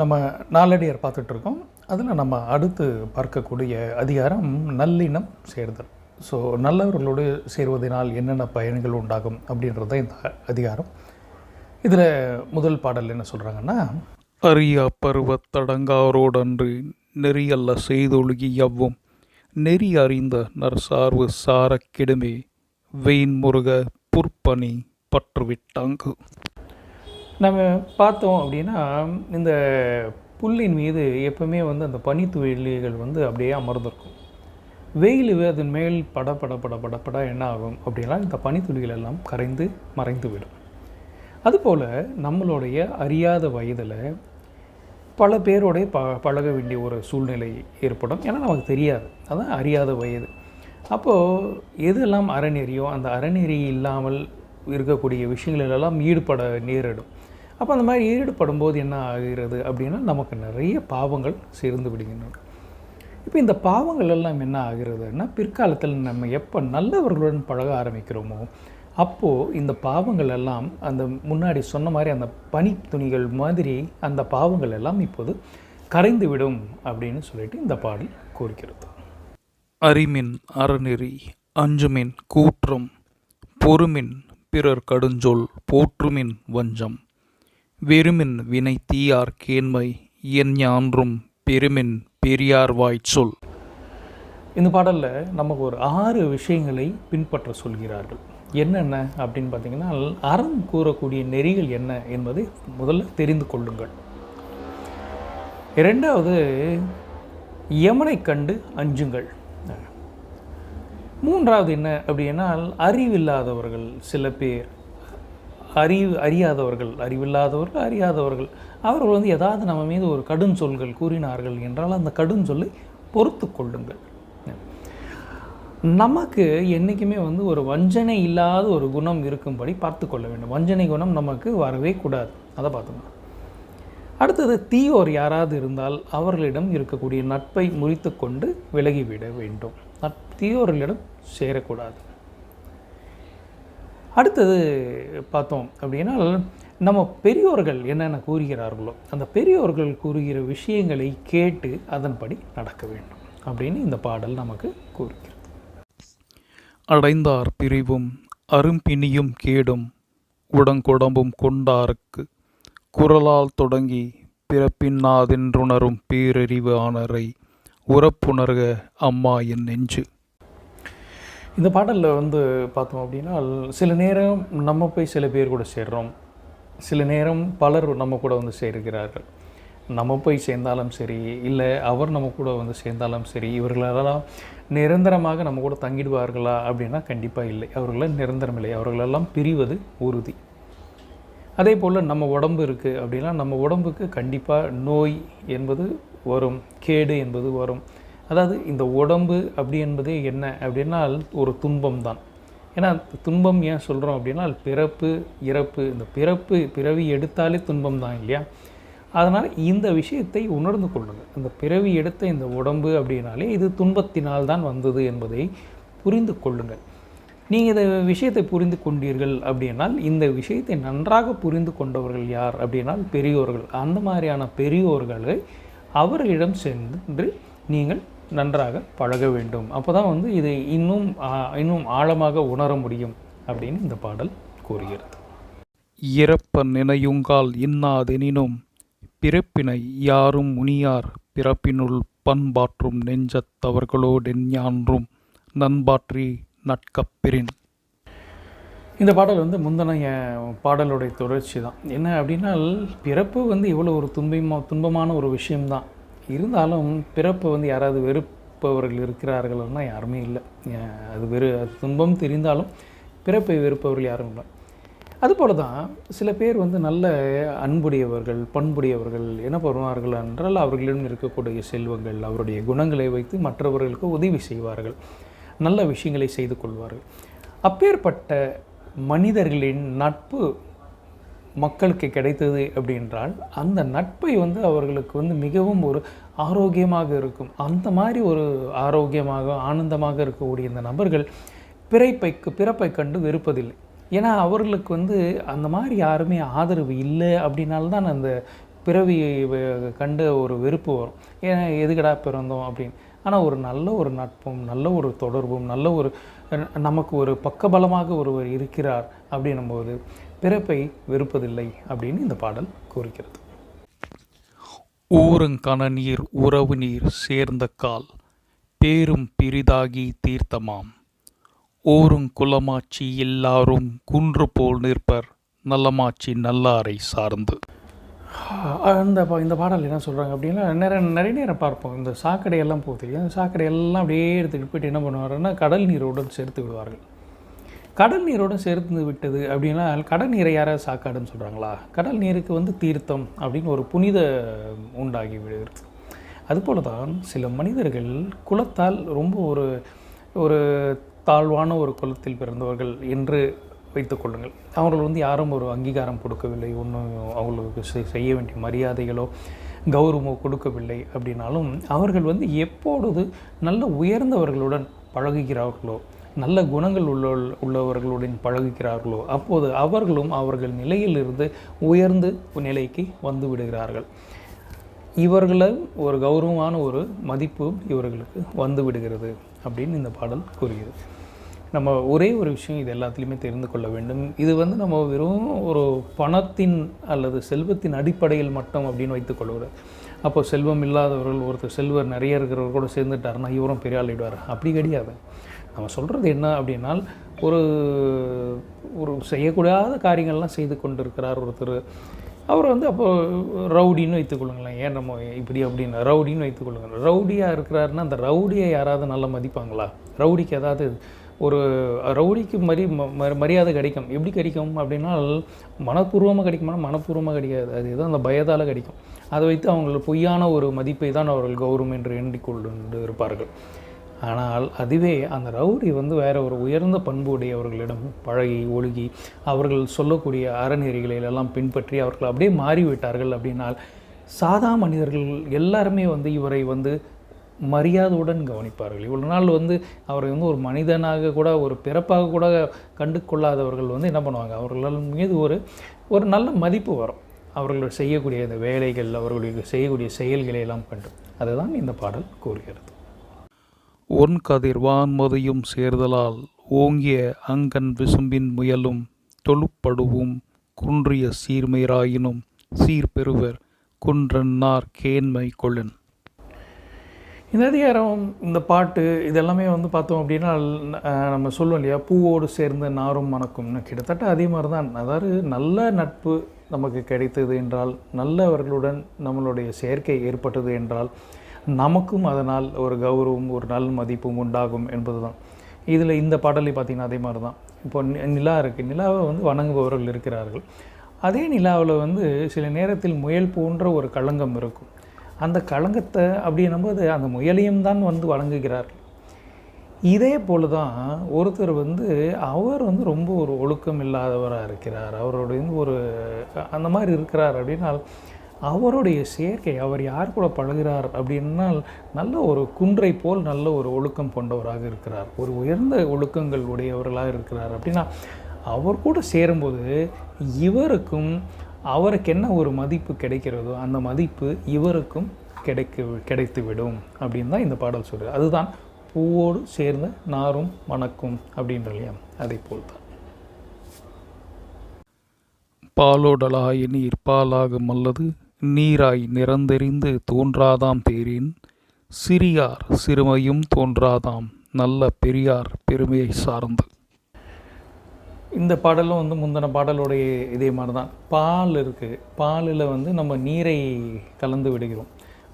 நம்ம நாளடியார் பார்த்துட்ருக்கோம். அதில் நம்ம அடுத்து பார்க்கக்கூடிய அதிகாரம் நல்லினம் சேர்தல். ஸோ நல்லவர்களோடு சேர்வதனால் என்னென்ன பயன்கள் உண்டாகும் அப்படின்றது தான் இந்த அதிகாரம். இதில் முதல் பாடல் என்ன சொல்கிறாங்கன்னா அரிய பருவத்தடங்காரோடன்று நெறியல்ல செய்தொழுகி எவ்வும் நெறி அறிந்த நற்சார்பு சாரக்கிடுமே வெயின் முருக புற்பணி பற்றுவிட்டாங்கு. நம்ம பார்த்தோம் அப்படின்னா இந்த புல்லின் மீது எப்பவுமே வந்து அந்த பனித்துளிகள் வந்து அப்படியே அமர்ந்திருக்கும். வெயில் அதன் மேல் பட பட பட பட பட என்ன ஆகும் அப்படின்னா இந்த பனித்துளிகள் எல்லாம் கரைந்து மறைந்து விடும் அதுபோல் நம்மளுடைய அறியாத வயதில் பல பேரோடைய ப பழக வேண்டிய ஒரு சூழ்நிலை ஏற்படும். ஏன்னா நமக்கு தெரியாது. அதுதான் அறியாத வயது. அப்போது எதெல்லாம் அறநெறியோ அந்த அறநெறி இல்லாமல் இருக்கக்கூடிய விஷயங்களெல்லாம் ஈடுபட நேரிடும். அப்போ அந்த மாதிரி ஈடுபடும் போது என்ன ஆகிறது அப்படின்னா நமக்கு நிறைய பாவங்கள் சேர்ந்து விடுகின்றன. இப்போ இந்த பாவங்கள் எல்லாம் என்ன ஆகிறதுன்னா பிற்காலத்தில் நம்ம எப்போ நல்லவர்களுடன் பழக ஆரம்பிக்கிறோமோ அப்போது இந்த பாவங்கள் எல்லாம் அந்த முன்னாடி சொன்ன மாதிரி அந்த பனி துணிகள் மாதிரி அந்த பாவங்கள் எல்லாம் இப்போது கரைந்து விடும் அப்படின்னு சொல்லிட்டு இந்த பாடல் கோரிக்கிறது அறிமின் அறநெறி அஞ்சுமின் கூற்றம் பொறுமின் பிறர் கடுஞ்சொல் போற்றுமின் வஞ்சம். வெறுமின் வினை தீயார் கேண்மை என் ஞான்றும் பெருமின் பெரியார் சொல். இந்த பாடலில் நமக்கு ஒரு ஆறு விஷயங்களை பின்பற்ற சொல்கிறார்கள். என்னென்ன அப்படின்னு பார்த்தீங்கன்னா அறம் கூறக்கூடிய நெறிகள் என்ன என்பதை முதல்ல தெரிந்து கொள்ளுங்கள். இரண்டாவது யமனை கண்டு அஞ்சுங்கள். மூன்றாவது என்ன அப்படின்னா அறிவில்லாதவர்கள் சில பேர் அறிவு அறியாதவர்கள் அறிவில்லாதவர்கள் அறியாதவர்கள். அவர்கள் வந்து ஏதாவது நம்ம மீது ஒரு கடும் சொல்கள் கூறினார்கள் என்றால் அந்த கடும் சொல்லை பொறுத்து கொள்ளுங்கள். நமக்கு என்றைக்குமே வந்து ஒரு வஞ்சனை இல்லாத ஒரு குணம் இருக்கும்படி பார்த்து கொள்ள வேண்டும். வஞ்சனை குணம் நமக்கு வரவே கூடாது. அதை பார்த்தோம்னா அடுத்தது தீயோர் யாராவது இருந்தால் அவர்களிடம் இருக்கக்கூடிய நட்பை முறித்து கொண்டு விலகிவிட வேண்டும். நட் தீயோர்களிடம் சேரக்கூடாது. அடுத்தது பார்த்தோம் அப்படின்னா நம்ம பெரியோர்கள் என்னென்ன கூறுகிறார்களோ அந்த பெரியோர்கள் கூறுகிற விஷயங்களை கேட்டு அதன்படி நடக்க வேண்டும் அப்படின்னு இந்த பாடல் நமக்கு கூறுகிறது. அடைந்தார் பிரிவும் அரும்பிணியும் கேடும் உடங்குடம்பும் கொண்டாருக்கு. குரலால் தொடங்கி பிறப்பின்னாதென்றுணரும் பேரறிவு ஆனரை உறப்புணர்க அம்மா என் நெஞ்சு. இந்த பாடலில் வந்து பார்த்தோம் அப்படின்னா சில நேரம் நம்ம போய் சில பேர் கூட சேர்றோம். சில நேரம் பலர் நம்ம கூட வந்து சேர்கிறார்கள். நம்ம போய் சேர்ந்தாலும் சரி இல்லை அவர் நம்ம கூட வந்து சேர்ந்தாலும் சரி இவர்களெல்லாம் நிரந்தரமாக நம்ம கூட தங்கிடுவார்களா அப்படின்னா கண்டிப்பாக இல்லை. அவர்களெல்லாம் நிரந்தரம் இல்லை. அவர்களெல்லாம் பிரிவது உறுதி. அதே போல் நம்ம உடம்பு இருக்குது அப்படின்னா நம்ம உடம்புக்கு கண்டிப்பாக நோய் என்பது வரும் கேடு என்பது வரும். அதாவது இந்த உடம்பு அப்படி என்பதே என்ன அப்படின்னா ஒரு துன்பம் தான் ஏன்னா துன்பம் ஏன் சொல்கிறோம் அப்படின்னா பிறப்பு இறப்பு இந்த பிறப்பு பிறவி எடுத்தாலே துன்பம் தான் இல்லையா? அதனால் இந்த விஷயத்தை உணர்ந்து கொள்ளுங்கள் இந்த பிறவி எடுத்த இந்த உடம்பு அப்படின்னாலே இது துன்பத்தினால் தான் வந்தது என்பதை புரிந்து கொள்ளுங்கள் நீங்கள் இந்த விஷயத்தை புரிந்து கொண்டீர்கள் அப்படின்னால் இந்த விஷயத்தை நன்றாக புரிந்து கொண்டவர்கள் யார் அப்படின்னால் பெரியோர்கள். அந்த மாதிரியான பெரியோர்களை அவர்களிடம் சென்று நீங்கள் நன்றாக பழக வேண்டும். அப்போ தான் வந்து இதை இன்னும் இன்னும் ஆழமாக உணர முடியும் அப்படின்னு இந்த பாடல் கூறுகிறது. இறப்ப நினையுங்கால் இன்னாதெனினும் பிறப்பினை யாரும் முனியார் பிறப்பினுள் பண்பாற்றும் நெஞ்சத்தவர்களோடெஞ்ஞான்றும் நண்பாற்றி நட்கப்பெறின் இந்த பாடல் வந்து முந்தனைய பாடலுடைய தொடர்ச்சி தான் என்ன அப்படின்னா பிறப்பு வந்து இவ்வளோ ஒரு துன்பமா துன்பமான ஒரு விஷயம்தான். இருந்தாலும் பிறப்பை வந்து யாராவது வெறுப்பவர்கள் இருக்கிறார்கள்னா யாருமே இல்லை. அது வெறு அது துன்பம் தெரிந்தாலும் பிறப்பை வெறுப்பவர்கள் யாரும் இல்லை. அதுபோல தான் சில பேர் வந்து நல்ல அன்புடையவர்கள் பண்புடையவர்கள் என்ன பண்ணுவார்கள் என்றால் அவர்களிடம் இருக்கக்கூடிய செல்வங்கள் அவருடைய குணங்களை வைத்து மற்றவர்களுக்கு உதவி செய்வார்கள் நல்ல விஷயங்களை செய்து கொள்வார்கள். அப்பேற்பட்ட மனிதர்களின் நட்பு மக்களுக்கு கிடைத்தது அப்படின்றால் அந்த நட்பை வந்து அவர்களுக்கு வந்து மிகவும் ஒரு ஆரோக்கியமாக இருக்கும். அந்த மாதிரி ஒரு ஆரோக்கியமாக ஆனந்தமாக இருக்கக்கூடிய இந்த நபர்கள் பிறப்பைக்கு பிறப்பை கண்டு வெறுப்பதில்லை. ஏன்னா அவர்களுக்கு வந்து அந்த மாதிரி யாருமே ஆதரவு இல்லை அப்படின்னால்தான் அந்த பிறவியை கண்டு ஒரு வெறுப்பு வரும். ஏன்னா எதுக்கடா பிறந்தோம் அப்படின்னு. ஆனால் ஒரு நல்ல ஒரு நட்பும் நல்ல ஒரு தொடர்பும் நல்ல ஒரு நமக்கு ஒரு பக்கபலமாக ஒருவர் இருக்கிறார் அப்படின்னும் போது பிறப்பை வெறுப்பதில்லை அப்படின்னு இந்த பாடல் கூறுகிறது. ஊருங்கன நீர் உறவு நீர் சேர்ந்த கால் பேரும் பிரிதாகி தீர்த்தமாம். ஓருங் குலமாச்சி எல்லாரும் குன்று போல் நிற்பர் நல்லமாச்சி நல்லாரை சார்ந்து. அந்த பா- இந்த பாடல் என்ன சொல்கிறாங்க அப்படின்னா நிறைய நிறைய நேரம் பார்ப்போம். இந்த சாக்கடையெல்லாம் போகுது. அந்த சாக்கடையெல்லாம் அப்படியே எடுத்துக்கிட்டு போயிட்டு என்ன பண்ணுவாருன்னா கடல் நீரோடு சேர்த்து விடுவார்கள். கடல் நீரோடு சேர்த்து விட்டது அப்படின்னா கடல் நீரை யாராவது சாக்காடுன்னு சொல்கிறாங்களா கடல் நீருக்கு வந்து தீர்த்தம் அப்படின்னு ஒரு புனித உண்டாகி விடுகிறது. அதுபோல தான் சில மனிதர்கள் குலத்தால் ரொம்ப ஒரு ஒரு தாழ்வான ஒரு குலத்தில் பிறந்தவர்கள் என்று வைத்துக்கொள்ளுங்கள் அவர்கள் வந்து யாரும் ஒரு அங்கீகாரம் கொடுக்கவில்லை ஒன்றும் அவங்களுக்கு செய்- செய்ய வேண்டிய மரியாதைகளோ கௌரவமோ கொடுக்கவில்லை அப்படின்னாலும் அவர்கள் வந்து எப்பொழுது நல்ல உயர்ந்தவர்களுடன் பழகுகிறார்களோ நல்ல குணங்கள் உள்ள உள்ளவர்களுடன் பழகுகிறார்களோ அப்போது அவர்களும் அவர்கள் நிலையிலிருந்து உயர்ந்து நிலைக்கு வந்து விடுகிறார்கள். இவர்களை ஒரு கௌரவமான ஒரு மதிப்பு இவர்களுக்கு வந்து விடுகிறது அப்படின்னு இந்த பாடல் கூறுகிறது. நம்ம ஒரே ஒரு விஷயம் இது எல்லாத்துலேயுமே தெரிந்து கொள்ள வேண்டும். இது வந்து நம்ம வெறும் ஒரு பணத்தின் அல்லது செல்வத்தின் அடிப்படையில் மட்டும் அப்படின்னு வைத்துக்கொள்கிறது அப்போ செல்வம் இல்லாதவர்கள் ஒருத்தர் செல்வர் நிறைய இருக்கிறவர் கூட சேர்ந்துட்டாருன்னா இவரும் பெரிய ஆளிடுவார் அப்படி கிடையாது. நம்ம சொல்கிறது என்ன அப்படின்னால் ஒரு ஒரு செய்யக்கூடாத காரியங்கள்லாம் செய்து கொண்டிருக்கிறார் ஒருத்தர். அவர் வந்து அப்போ ரவுடின்னு வைத்துக்கொள்ளுங்களேன் ஏன் நம்ம இப்படி அப்படின்னு ரவுடின்னு வைத்துக்கொள்ளுங்க ரவுடியாக இருக்கிறாருன்னா அந்த ரவுடியை யாராவது நல்லா மதிப்பாங்களா? ரவுடிக்கு ஏதாவது ஒரு ரவுடிக்கு மரி ம- ம- மரியாதை கிடைக்கும். எப்படி கிடைக்கும் அப்படின்னா மனப்பூர்வமாக கிடைக்குமா மனப்பூர்வமாக கிடைக்காது. அது ஏதோ அந்த பயத்தால் கிடைக்கும். அதை வைத்து அவங்கள பொய்யான ஒரு மதிப்பை தான் அவர்கள் கௌரவம் என்று எண்ணிக்கொண்டு இருப்பார்கள். ஆனால் அதுவே அந்த ரவுடி வந்து வேற ஒரு உயர்ந்த பண்புடையவர்களிடம் பழகி ஒழுகி அவர்கள் சொல்லக்கூடிய அறநெறிகளை எல்லாம் பின்பற்றி அவர்கள் அப்படியே மாறிவிட்டார்கள் அப்படின்னால் சாதா மனிதர்கள் எல்லாருமே வந்து இவரை வந்து மரியாதையுடன் கவனிப்பார்கள். இவ்வளோ நாள் வந்து அவரை வந்து ஒரு மனிதனாக கூட ஒரு பிறப்பாக கூட கண்டு கொள்ளாதவர்கள் வந்து என்ன பண்ணுவாங்க? அவர்கள் மீது ஒரு ஒரு நல்ல மதிப்பு வரும். அவர்கள் செய்யக்கூடிய இந்த வேலைகள் அவர்களுக்கு செய்யக்கூடிய செயல்களை எல்லாம் கண்டு. அதுதான் இந்த பாடல் கூறுகிறது. ஒன் கதிர் வான்மதியும் சேர்தலால் ஓங்கிய அங்கன் விசும்பின் முயலும் தொழுப்படுவும் குன்றிய சீர்மைராயினும் சீர்பெறுவர் குன்றன்னார் கேண்மை கொள்ளன் இந்த அதிகாரம் இந்த பாட்டு இதெல்லாமே வந்து பார்த்தோம் அப்படின்னா நம்ம சொல்லுவோம் இல்லையா? பூவோடு சேர்ந்து நாரும் மணக்கும்னு. கிட்டத்தட்ட அதே மாதிரி தான் அதாவது நல்ல நட்பு நமக்கு கிடைத்தது என்றால் நல்லவர்களுடன் நம்மளுடைய சேர்க்கை ஏற்பட்டது என்றால் நமக்கும் அதனால் ஒரு கௌரவம் ஒரு நல் மதிப்பும் உண்டாகும் என்பது தான் இதில் இந்த பாடலை பார்த்தீங்கன்னா அதே மாதிரி தான் இப்போ நி- நிலா இருக்குது நிலாவை வந்து வணங்குபவர்கள் இருக்கிறார்கள். அதே நிலாவில் வந்து சில நேரத்தில் முயல் போன்ற ஒரு களங்கம் இருக்கும். அந்த களங்கத்தை அப்படின்னும்போது அந்த முயலையும் தான் வந்து வழங்குகிறார் இதே போல தான் ஒருத்தர் வந்து அவர் வந்து ரொம்ப ஒரு ஒழுக்கம் இல்லாதவராக இருக்கிறார். அவருடைய வந்து ஒரு அந்த மாதிரி இருக்கிறார் அப்படின்னால் அவருடைய சேர்க்கை அவர் யார் கூட பழகிறார் அப்படின்னால் நல்ல ஒரு குன்றை போல் நல்ல ஒரு ஒழுக்கம் கொண்டவராக இருக்கிறார். ஒரு உயர்ந்த ஒழுக்கங்கள் உடையவர்களாக இருக்கிறார் அப்படின்னா அவர் கூட சேரும்போது இவருக்கும் அவருக்கு என்ன ஒரு மதிப்பு கிடைக்கிறதோ அந்த மதிப்பு இவருக்கும் கிடைக்க கிடைத்துவிடும் அப்படின்னு தான் இந்த பாடல் சொல்கிறது அதுதான் பூவோடு சேர்ந்த நாரும் மணக்கும் அப்படின்ற இல்லையா அதே போல் தான். நீர் பாலாகும் அல்லது நீராய் நிறந்தெறிந்து தோன்றாதாம் தேரின் சிறியார் சிறுமையும் தோன்றாதாம் நல்ல பெரியார் பெருமையை சார்ந்து. இந்த பாடலும் வந்து முந்தின பாடலுடைய இதே மாதிரி தான் பால் இருக்குது பாலில் வந்து நம்ம நீரை கலந்து விடுகிறோம்.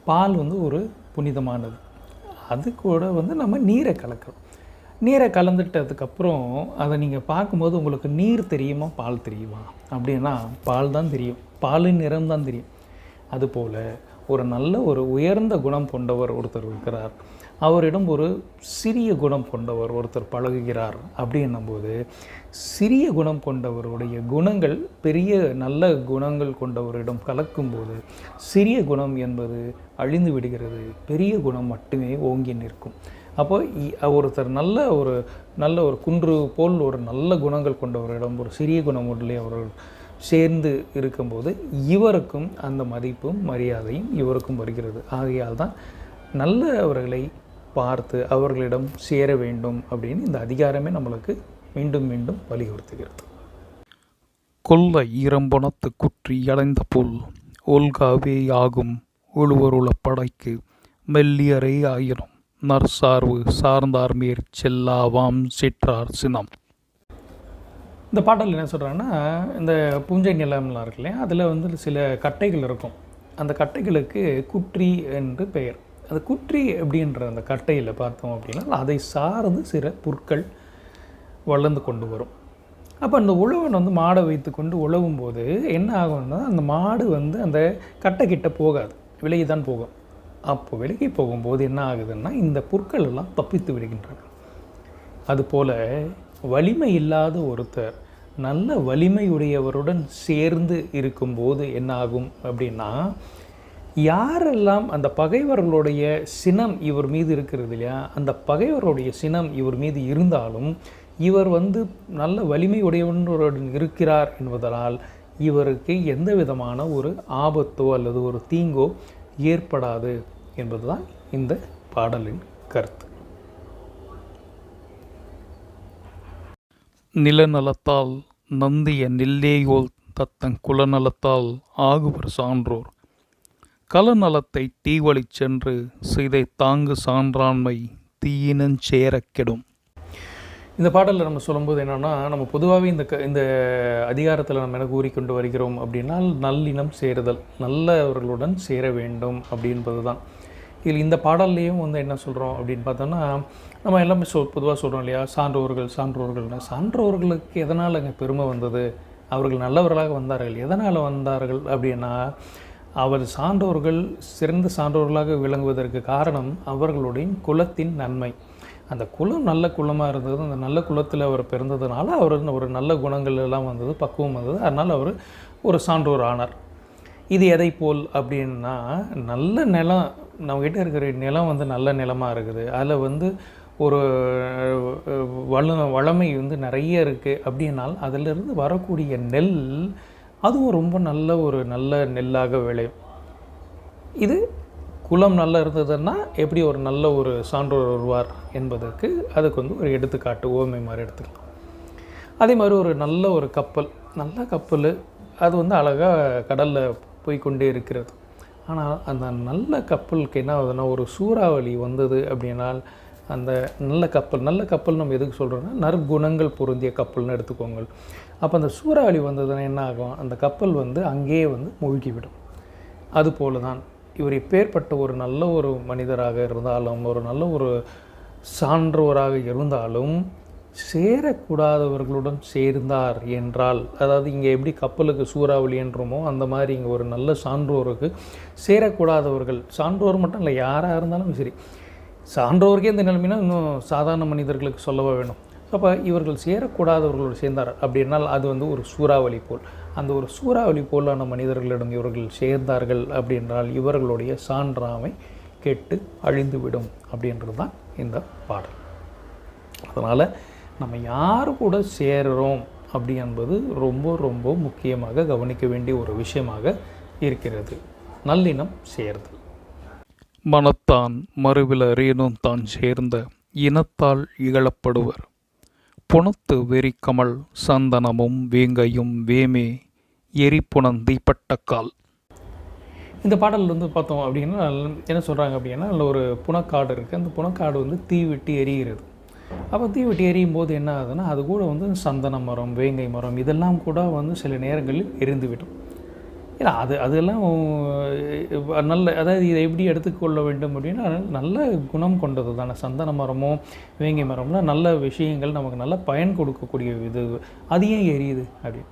பால் வந்து ஒரு புனிதமானது. அது கூட வந்து நம்ம நீரை கலக்கிறோம். நீரை கலந்துட்டதுக்கப்புறம் அதை நீங்கள் பார்க்கும்போது உங்களுக்கு நீர் தெரியுமா? பால் தெரியுமா? அப்படின்னா பால் தான் தெரியும். பாலின் நிறம் தான் தெரியும். அதுபோல் ஒரு நல்ல ஒரு உயர்ந்த குணம் கொண்டவர் ஒருத்தர் இருக்கிறார். அவரிடம் ஒரு சிறிய குணம் கொண்டவர் ஒருத்தர் பழகுகிறார் அப்படின்னும்போது சிறிய குணம் கொண்டவருடைய குணங்கள் பெரிய நல்ல குணங்கள் கொண்டவரிடம் கலக்கும்போது சிறிய குணம் என்பது அழிந்து விடுகிறது. பெரிய குணம் மட்டுமே ஓங்கி நிற்கும். அப்போ இ- ஒருத்தர் நல்ல ஒரு நல்ல ஒரு குன்று போல் ஒரு நல்ல குணங்கள் கொண்டவரிடம் ஒரு சிறிய குணம் உள்ளே அவர்கள் சேர்ந்து இருக்கும்போது இவருக்கும் அந்த மதிப்பும் மரியாதையும் இவருக்கும் வருகிறது. ஆகையால் தான் நல்லவர்களை பார்த்து அவர்களிடம் சேர வேண்டும் அப்படின்னு இந்த அதிகாரமே நம்மளுக்கு மீண்டும் மீண்டும் வலியுறுத்துகிறது. கொல்ல ஈரம்பணத்து குற்றி அடைந்த புல் ஒல்காவே ஆகும் உழுவருள படைக்கு மெல்லியரே ஆயினும் நற்சார்பு சார்ந்தார் மேற் செல்லாவாம் சிற்றார் சினம். இந்த பாடல் என்ன சொல்கிறாங்கன்னா இந்த பூஞ்சை நிலம்லாம் இருக்கு இல்லையா? அதில் வந்து சில கட்டைகள் இருக்கும். அந்த கட்டைகளுக்கு குற்றி என்று பெயர். அந்த குற்றி அப்படின்ற அந்த கட்டையில் பார்த்தோம் அப்படின்னா அதை சார்ந்து சில புற்கள் வளர்ந்து கொண்டு வரும். அப்போ அந்த உழவன் வந்து மாடை வைத்து கொண்டு உழவும் போது என்ன ஆகும்னா அந்த மாடு வந்து அந்த கட்டை கிட்ட போகாது. விலகி தான் போகும். அப்போ விலகி போகும்போது என்ன ஆகுதுன்னா இந்த புற்கள் எல்லாம் தப்பித்து விடுகின்றன. அதுபோல் வலிமை இல்லாத ஒருத்தர் நல்ல வலிமையுடையவருடன் சேர்ந்து இருக்கும்போது என்ன ஆகும் அப்படின்னா யாரெல்லாம் அந்த பகைவர்களுடைய சினம் இவர் மீது இருக்கிறது இல்லையா? அந்த பகைவருடைய சினம் இவர் மீது இருந்தாலும் இவர் வந்து நல்ல வலிமையுடையவனுடன் இருக்கிறார் என்பதனால் இவருக்கு எந்த விதமான ஒரு ஆபத்தோ அல்லது ஒரு தீங்கோ ஏற்படாது என்பதுதான் இந்த பாடலின் கருத்து. நிலநலத்தால் நந்திய நெல்லேயோல் தத்தங் குலநலத்தால் ஆகுவர் சான்றோர். கலநலத்தை தீவழிச் சென்று சிதை தாங்கு சான்றாண்மை தீயினஞ் கெடும். இந்த பாடலில் நம்ம சொல்லும்போது என்னென்னா நம்ம பொதுவாகவே இந்த க இந்த அதிகாரத்தில் நம்ம என்ன கூறிக்கொண்டு வருகிறோம் அப்படின்னா நல்லினம் சேருதல் நல்லவர்களுடன் சேர வேண்டும் அப்படின்றது தான் இதில் இந்த பாடல்லையும் வந்து என்ன சொல்கிறோம் அப்படின்னு பார்த்தோன்னா நம்ம எல்லாமே சொ பொதுவாக சொல்கிறோம் இல்லையா? சான்றோர்கள் சான்றோர்கள்னா சான்றோர்களுக்கு எதனால் அங்கே பெருமை வந்தது? அவர்கள் நல்லவர்களாக வந்தார்கள். எதனால் வந்தார்கள் அப்படின்னா அவர் சான்றோர்கள் சிறந்த சான்றோர்களாக விளங்குவதற்கு காரணம் அவர்களுடைய குலத்தின் நன்மை. அந்த குலம் நல்ல குலமாக இருந்தது. அந்த நல்ல குலத்தில் அவர் பிறந்ததுனால அவர் ஒரு நல்ல குணங்கள் எல்லாம் வந்தது பக்குவம் வந்தது. அதனால் அவர் ஒரு சான்றோர் ஆனார். இது எதை போல் அப்படின்னா நல்ல நிலம் நம்மக்கிட்ட இருக்கிற நிலம் வந்து நல்ல நிலமாக இருக்குது. அதில் வந்து ஒரு அஹ், வள வளமை வந்து நிறைய இருக்குது அப்படின்னால் அதிலிருந்து வரக்கூடிய நெல் அதுவும் ரொம்ப நல்ல ஒரு நல்ல நெல்லாக விளையும். இது குலம் நல்லா இருந்ததுன்னா எப்படி ஒரு நல்ல ஒரு சான்றோர் வருவார் என்பதற்கு அதுக்கு வந்து ஒரு எடுத்துக்காட்டு ஓமை மாதிரி எடுத்துக்கலாம். அதே மாதிரி ஒரு நல்ல ஒரு கப்பல் நல்ல கப்பல் அது வந்து அழகாக கடலில் போய் கொண்டே இருக்கிறது. ஆனால் அந்த நல்ல கப்பலுக்கு என்ன ஆகுதுன்னா ஒரு சூறாவளி வந்தது அப்படின்னால் அந்த நல்ல கப்பல் நல்ல கப்பல் நம்ம எதுக்கு சொல்கிறோன்னா நற்குணங்கள் பொருந்திய கப்பல்னு எடுத்துக்கோங்க அப்போ அந்த சூறாவளி வந்ததுன்னா என்ன ஆகும்? அந்த கப்பல் வந்து அங்கேயே வந்து மூழ்கிவிடும். அதுபோல தான் இவர் எப்பேற்பட்ட ஒரு நல்ல ஒரு மனிதராக இருந்தாலும் ஒரு நல்ல ஒரு சான்றோராக இருந்தாலும் சேரக்கூடாதவர்களுடன் சேர்ந்தார் என்றால் அதாவது இங்கே எப்படி கப்பலுக்கு சூறாவளி என்றோமோ அந்த மாதிரி இங்கே ஒரு நல்ல சான்றோருக்கு சேரக்கூடாதவர்கள் சான்றோர் மட்டும் இல்லை யாராக இருந்தாலும் சரி சான்றோருக்கே இந்த நிலைமைனா இன்னும் சாதாரண மனிதர்களுக்கு சொல்லவா வேணும். அப்போ இவர்கள் சேரக்கூடாதவர்களோடு சேர்ந்தார் அப்படின்னால் அது வந்து ஒரு சூறாவளி போல். அந்த ஒரு சூறாவளி போலான மனிதர்களிடம் இவர்கள் சேர்ந்தார்கள் அப்படின்றால் இவர்களுடைய சான்றாமை கெட்டு அழிந்துவிடும் அப்படின்றது தான் இந்த பாடல். அதனால் நம்ம யார் கூட சேருறோம் அப்படி என்பது ரொம்ப ரொம்ப முக்கியமாக கவனிக்க வேண்டிய ஒரு விஷயமாக இருக்கிறது. நல்லினம் சேர்தல். மனத்தான் மறுவில ரேனும் தான் சேர்ந்த இனத்தால் இகழப்படுவர். புணத்து வெறிக்கமல் சந்தனமும் வேங்கையும் வேமே எரிப்புணந்தீப்பட்ட கால் இந்த பாடல் வந்து பார்த்தோம் அப்படின்னா என்ன சொல்கிறாங்க அப்படின்னா அதில் ஒரு புனக்காடு இருக்குது அந்த புனக்காடு வந்து தீ வெட்டி எரிகிறது. அப்போ தீ எரியும் போது என்ன ஆகுதுன்னா அது கூட வந்து சந்தன மரம் வேங்கை மரம் இதெல்லாம் கூட வந்து சில நேரங்களில் எரிந்துவிடும். ஏன்னா அது அதெல்லாம் நல்ல அதாவது இதை எப்படி எடுத்துக்கொள்ள வேண்டும் அப்படின்னா நல்ல குணம் கொண்டது தானே சந்தன மரமோ வேங்கை மரம்லாம் நல்ல விஷயங்கள் நமக்கு நல்ல பயன் கொடுக்கக்கூடிய இது அது ஏன் எரியுது அப்படின்னு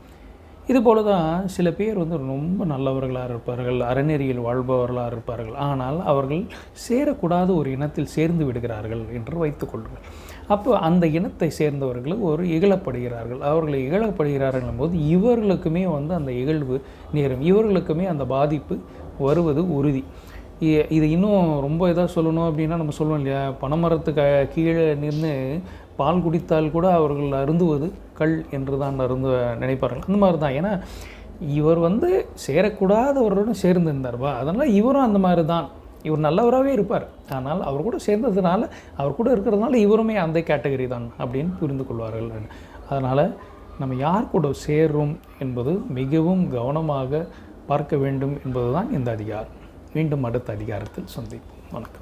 இது போல தான் சில பேர் வந்து ரொம்ப நல்லவர்களாக இருப்பார்கள் அறநெறியில் வாழ்பவர்களாக இருப்பார்கள். ஆனால் அவர்கள் சேரக்கூடாத ஒரு இனத்தில் சேர்ந்து விடுகிறார்கள் என்று வைத்துக்கொள்ளுங்கள் அப்போ அந்த இனத்தை சேர்ந்தவர்கள் ஒரு இகழப்படுகிறார்கள். அவர்களை இகழப்படுகிறார்கள் போது இவர்களுக்குமே வந்து அந்த இகழ்வு நேரும். இவர்களுக்குமே அந்த பாதிப்பு வருவது உறுதி. இது இன்னும் ரொம்ப இதாக சொல்லணும் அப்படின்னா நம்ம சொல்லுவோம் இல்லையா? பனைமரத்துக்கு கீழே நின்று பால் குடித்தால் கூட அவர்கள் அருந்துவது கள் என்று தான் அருந்து நினைப்பார்கள். அந்த மாதிரி தான். ஏன்னா இவர் வந்து சேரக்கூடாதவருடன் சேர்ந்து இருந்தார்வா அதனால் இவரும் அந்த மாதிரி தான். இவர் நல்லவராகவே இருப்பார். ஆனால் அவர் கூட சேர்ந்ததுனால அவர் கூட இருக்கிறதுனால இவருமே அந்த கேட்டகரி தான் அப்படின்னு புரிந்து கொள்வார்கள். அதனால் நம்ம யார் கூட சேரும் என்பது மிகவும் கவனமாக பார்க்க வேண்டும் என்பதுதான் இந்த அதிகாரம். மீண்டும் அடுத்த அதிகாரத்தில் சந்திப்போம். வணக்கம்.